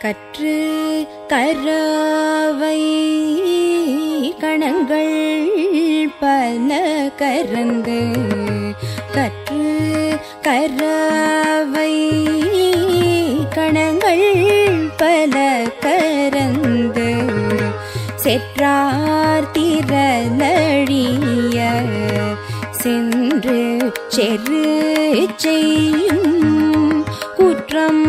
கற்று கராவை கணங்கள் பல கரந்து கற்று கராவை கணங்கள் பல கரந்து செற்றார் திரளழிய சென்று செரு செய்யும் குற்றம்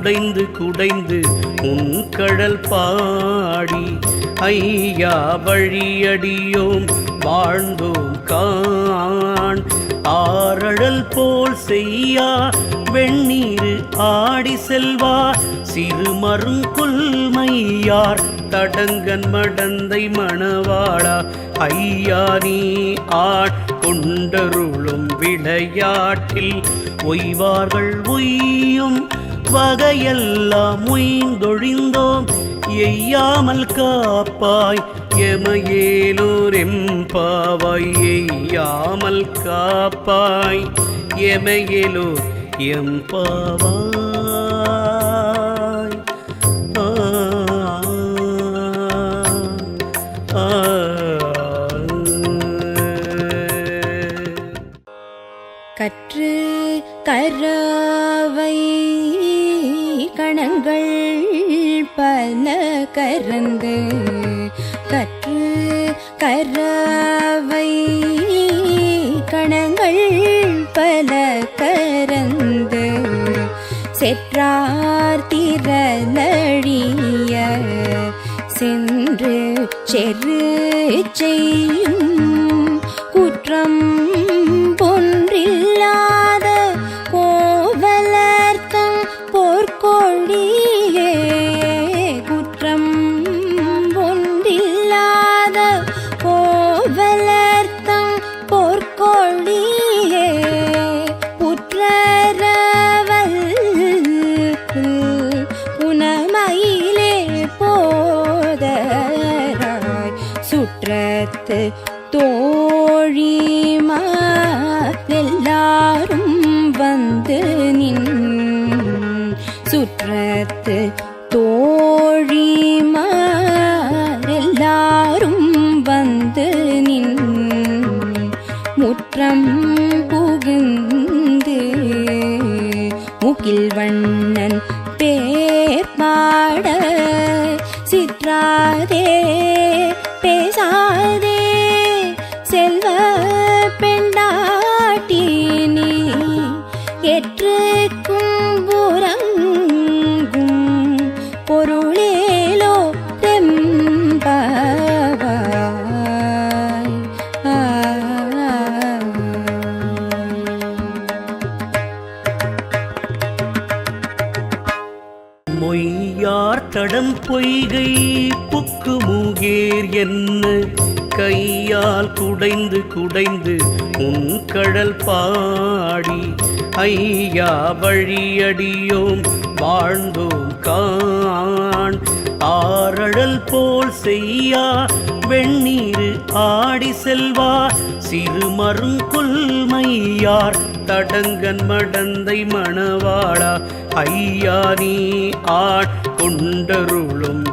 குடைந்து குடைந்து உன் கடல் பாடி. ஐயா வழியடியோம் வாழ்ந்தோம் காண். ஆரழல் போல் செய்யா வெண்ணீர் ஆடி செல்வா. சிறு மருங்குல்மையார் தடங்கன் மடந்தை மணவாளா. ஐயா நீ ஆட்கொண்டருளும் விளையாட்டில் ஒய்வார்கள் ஒய் வகையெல்லாம் உயிந்தொழிந்தோம். எய்யாமல் காப்பாய் எமையேலூர் எம்பாவாய் எய்யாமல் காப்பாய் எமையேலூர் எம்பாவாய். கற்று கராவை கணங்கள் பல கரந்து கற்று கரவை கணங்கள் பல கரந்து செற்றார் திரளழிய சென்று செரு செய்யும் சுற்றத்து அவழியடியோம் வாழ்ந்தோம் காண். ஆரழல் போல் செய்யா வெண்ணீர் ஆடி செல்வா. சிறு மருங்குல்மையார் தடங்கன் மடந்தை மணவாளா. ஐயா நீ ஆட்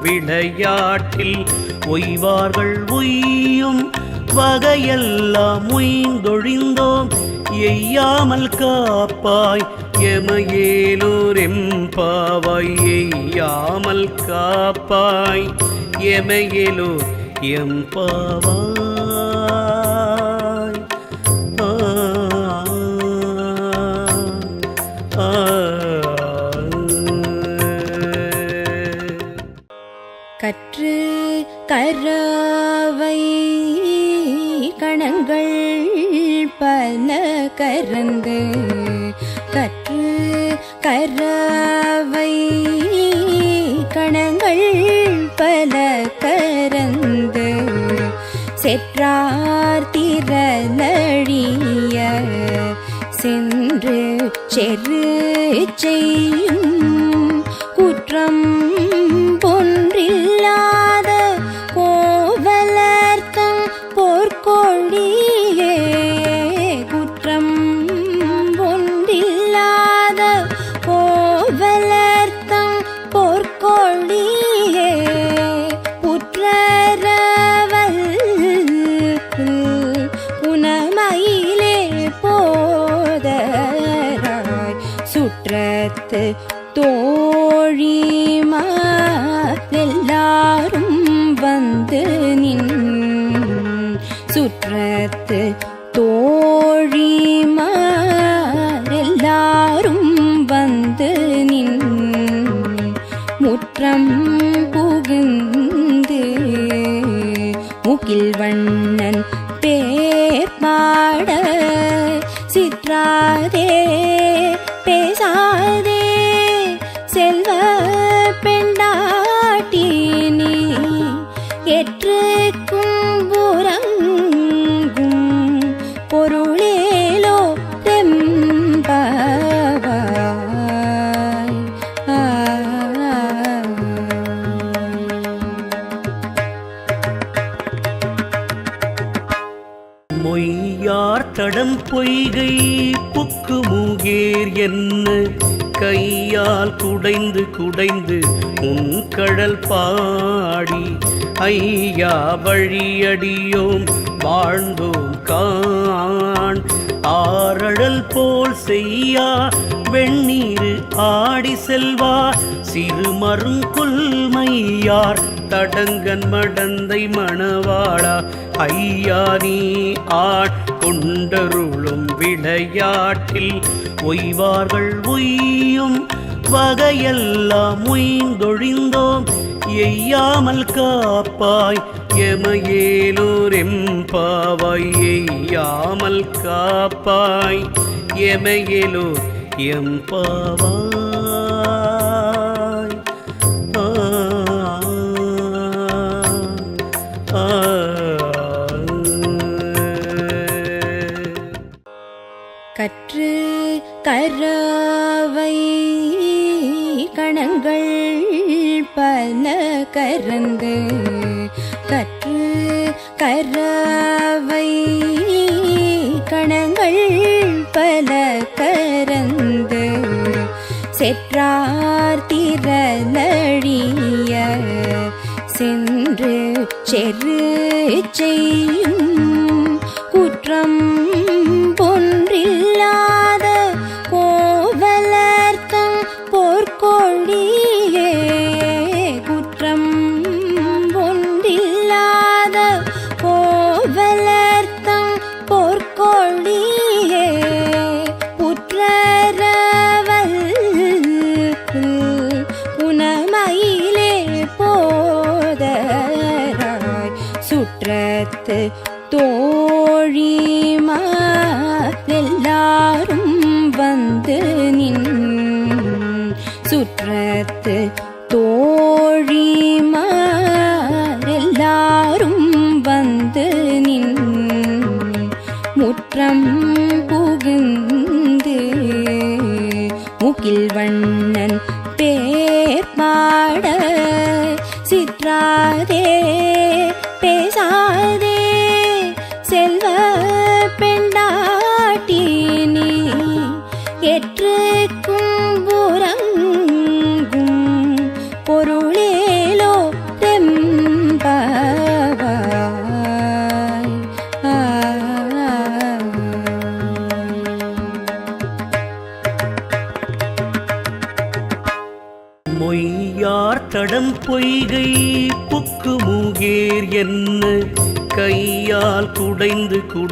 விளையாட்டில் ஒய்வார்கள் ஒய்யும் வகையெல்லாம் உய்ந்தொழிந்தோம் எய்யாமல் காப்பாய். எமையேலூர் எம்பாவாய் எய்யாமல் காப்பாய். எமையேலூர் எம்பாவாய். ஆ, கற்று கராவை கணங்கள் பல கரந்து கரவை கணங்கள் பல கரந்து செற்றார் திரளழிய சென்று செரு செய்யும் சுற்றத்து தோழிமா எல்லாரும் வந்து நின் சுற்ற செல்வ வழியடியோம் வாழ்ந்தோம் காண். ஆரழல் போல் செய்யா வெண்ணீர் ஆடி செல்வா. சிறு மருங்குல்மையார் தடங்கன் மடந்தை மணவாளா. ஐயா நீ ஆட்கொண்டருளும் விளையாட்டில் ஒய்வார்கள் உய்யும். வகையெல்லாம் உய்ந்தொழிந்தோம் எய்யாமல் காப்பாய். எமையேலூர் எம்பாவாய் எய்யாமல் காப்பாய். எமையேலூர் எம்பாவாய் ஆ, கற்று கராவை கணங்கள் பல கரந்து கரவை கணங்கள் பல கரந்து செற்றார் சென்று செரு செய்யும் குற்றம் believe சிற்றாதே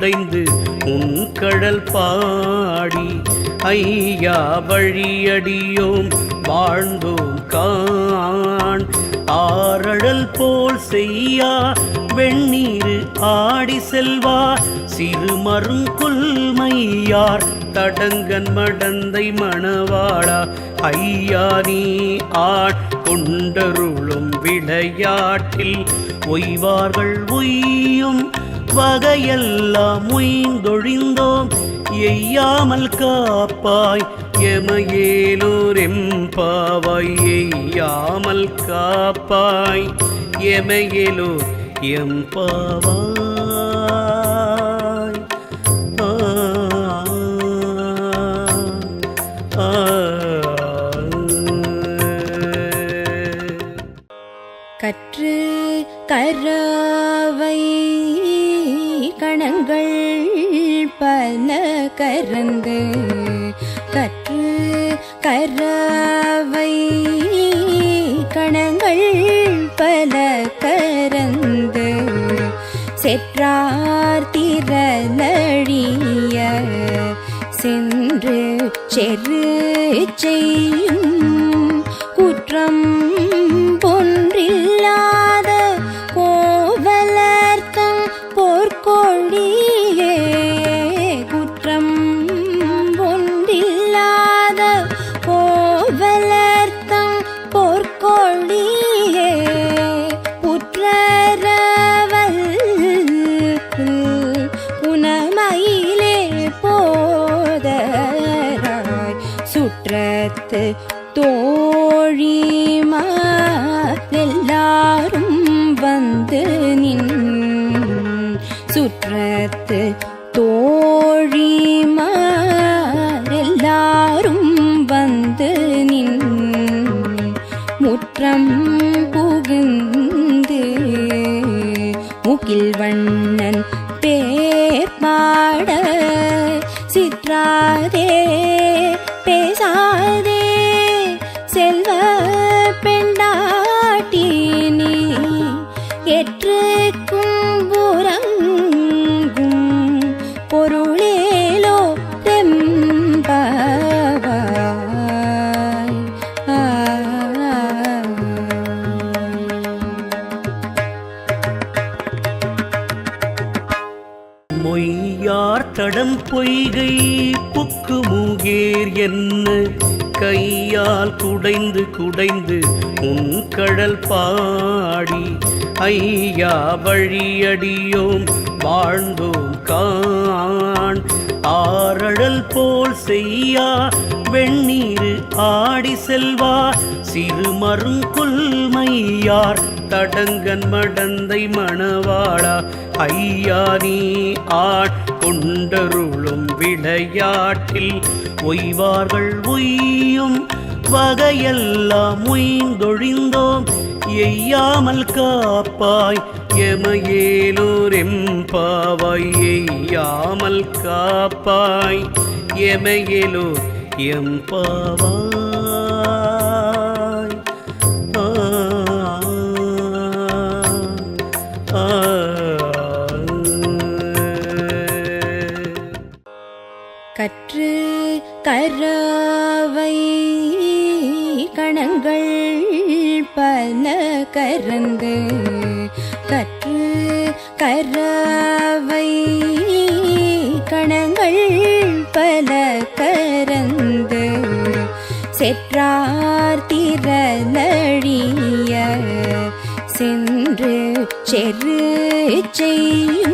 உடைந்து உன் கடல் பாடி ஐயா வழியடியோம் வாழ்ந்தோம் காண். ஆரடல் போல் செய்யா வெண்ணீர் ஆடி செல்வா. சிறு மருங்குல்மையார் தடங்கன் மடந்தை மணவாளா. ஐயா நீ ஆட்கொண்டருளும் விளையாட்டில் ஒய்வார்கள் ஒய்யும் வகையெல்லாம் உயிந்தொழிந்தோம். எய்யாமல் காப்பாய் எமையேலூர் எம்பாவாய் எய்யாமல் காப்பாய் எமையேலூர் எம்பாவாய். கரவை கணங்கள் பல கரந்து கற்று கரவை கணங்கள் பல கரந்து செற்றார் திரளழிய சென்று செரு செய்யும் குற்றம் சுற்றத்து தோழிமா எல்லாரும் வந்து நின் சுற்றத்து தோழிமா எல்லாரும் வந்து நின் முற்றம் புகுந்து முகில் வண்ணன் பேர் பாட சிற்றாதே வழியடியோம் வாழ்ந்தோம் காண். ஆரழல் போல் செய்யா வெண்ணீர் ஆடி செல்வா. சிறுமரும் மருங்குல்மையார் தடங்கன் மடந்தை மணவாளா. ஐயா நீ ஆட்கொண்டருளும் விளையாட்டில் ஒய்வார்கள் ஒய்யும் வகையெல்லாம் உய்ந்தொழிந்தோம் எய்யாமல் காப்பாய். எமையேலூர் எம்பாவாய் எய்யாமல் காப்பாய் எமையேலூர் எம் பாவாய் கற்று கராவை கணங்கள் பல கரந்து கரவை கணங்கள் பல கரந்து செற்றார் திரளழிய சென்று செரு செய்யும்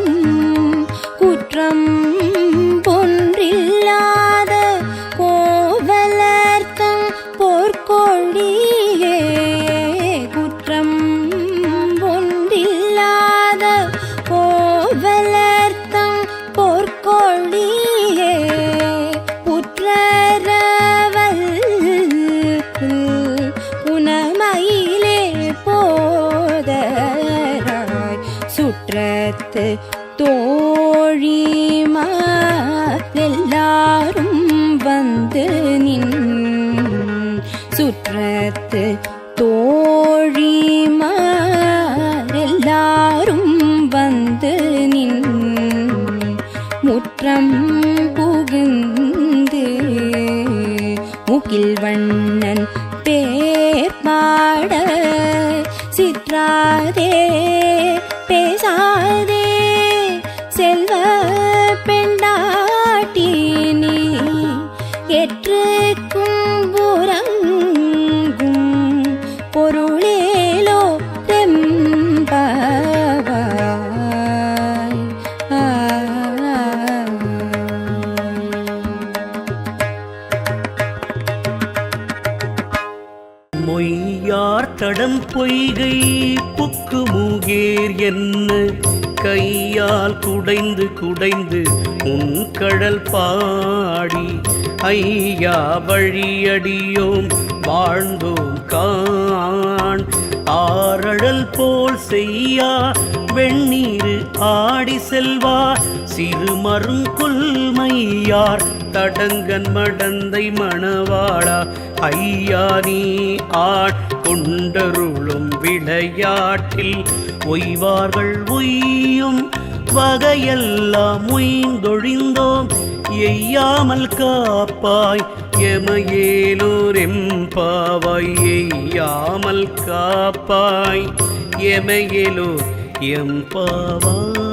நீர் என்ன கையால் குடைந்து குடைந்து உன் கடல் பாடி ஐயா வழியடியோம் வாழ்ந்தோம் காண். ஆரழல் போல் செய்யா வெண்ணீர் ஆடி செல்வா. சிறு மருங்குல்மையார் தடங்கன் மடந்தை மணவாளா. ஐயா நீ ஆட்கொண்டருளும் விளையாட்டில் ஒய்வார்கள் உய்யும். வகையெல்லாம் உய்ந்தொழிந்தோம். எய்யாமல் காப்பாய். எமையேலூர் எம்பாவாய் எய்யாமல் காப்பாய். எமையேலூர் எம்பாவாய்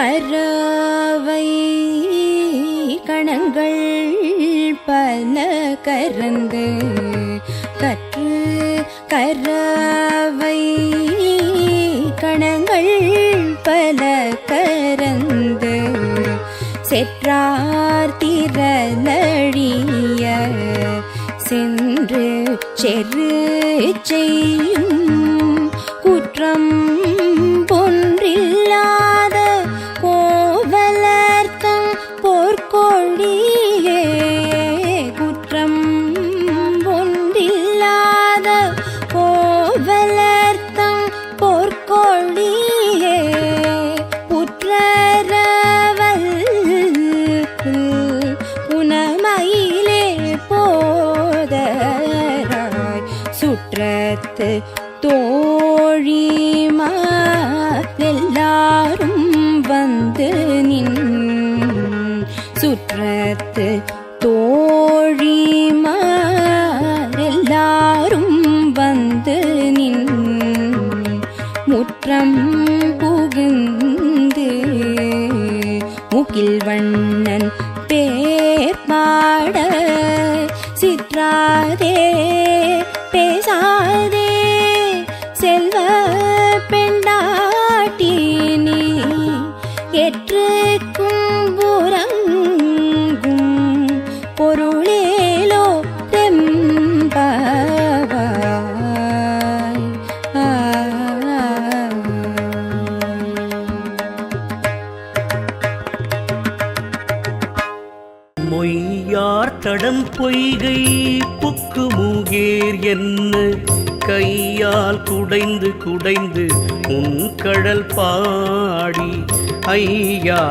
கரவை கணங்கள் பல கரந்து கற்று கரவை கணங்கள் பல கரந்து செற்றார் திரளழிய சென்று செரு செய்யும் குற்றம்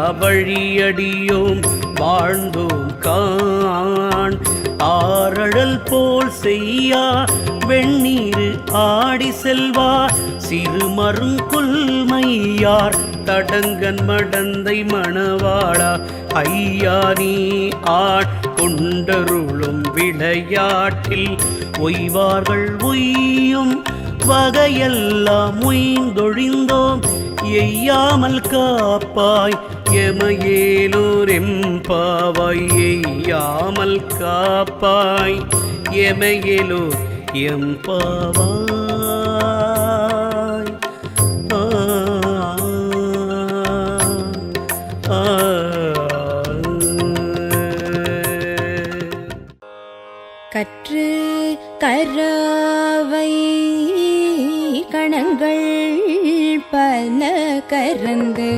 அவழியடியோம் வாழ்ந்தோம் காண். ஆரழல் போல் செய்யா வெண்ணீர் ஆடி செல்வா. சிறு மருங்குல்மையார் தடங்கன் மடந்தை மணவாளா. ஐயா நீ ஆட்கொண்டருளும் விளையாட்டில் ஒய்வார்கள் ஒய்யும் வகையெல்லாம் உய்ந்தொழிந்தோம் எய்யாமல் காப்பாய். எமையேலூர் எம்பாவாய் காப்பாய். எமையேலூர் எம்பாவாய். ஆ, கற்று கராவை கணங்கள் பல கரந்து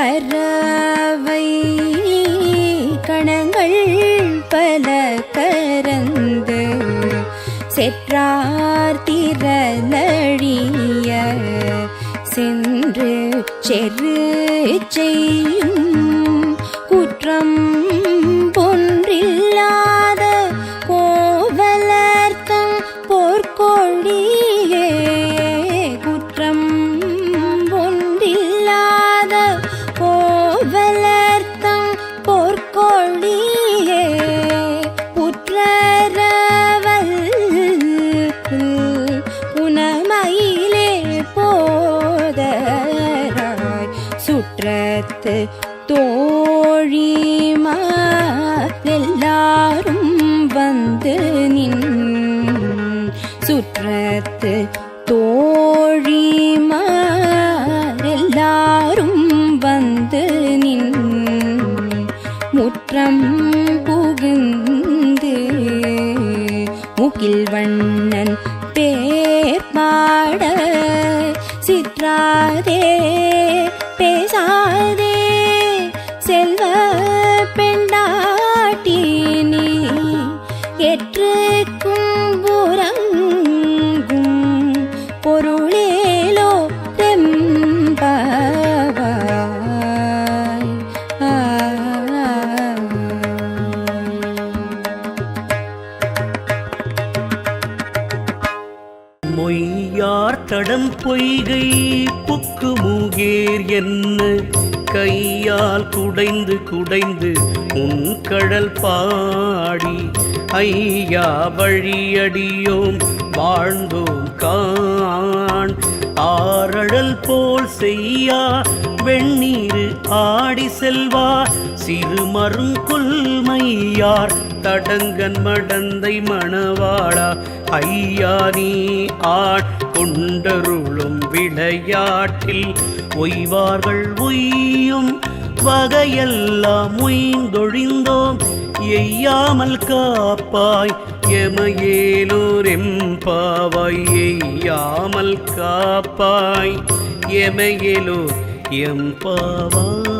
கரவை கணங்கள் பல கரந்து செற்றார் திரளழிய சென்று செரு குடைந்து குடைந்து உன் கடல் பாடி. ஐயா வழியடியோம் வாழ்ந்தோம் காண். ஆரழல் போல் செய்யா வெண்ணீர் ஆடி செல்வா. சிறு மருங்கொல்மையார் தடங்கன் மடந்தை மணவாளா. ஐயா நீ ஆட்கொண்டருளும் விளையாட்டில் ஒய்வார்கள் ஒய் வகையெல்லாம் உயிந்தொழிந்தோம். எய்யாமல் காப்பாய் எமையேலூர் எம்பாவாய் எய்யாமல் காப்பாய் எமையேலூர் எம்பாவாய்.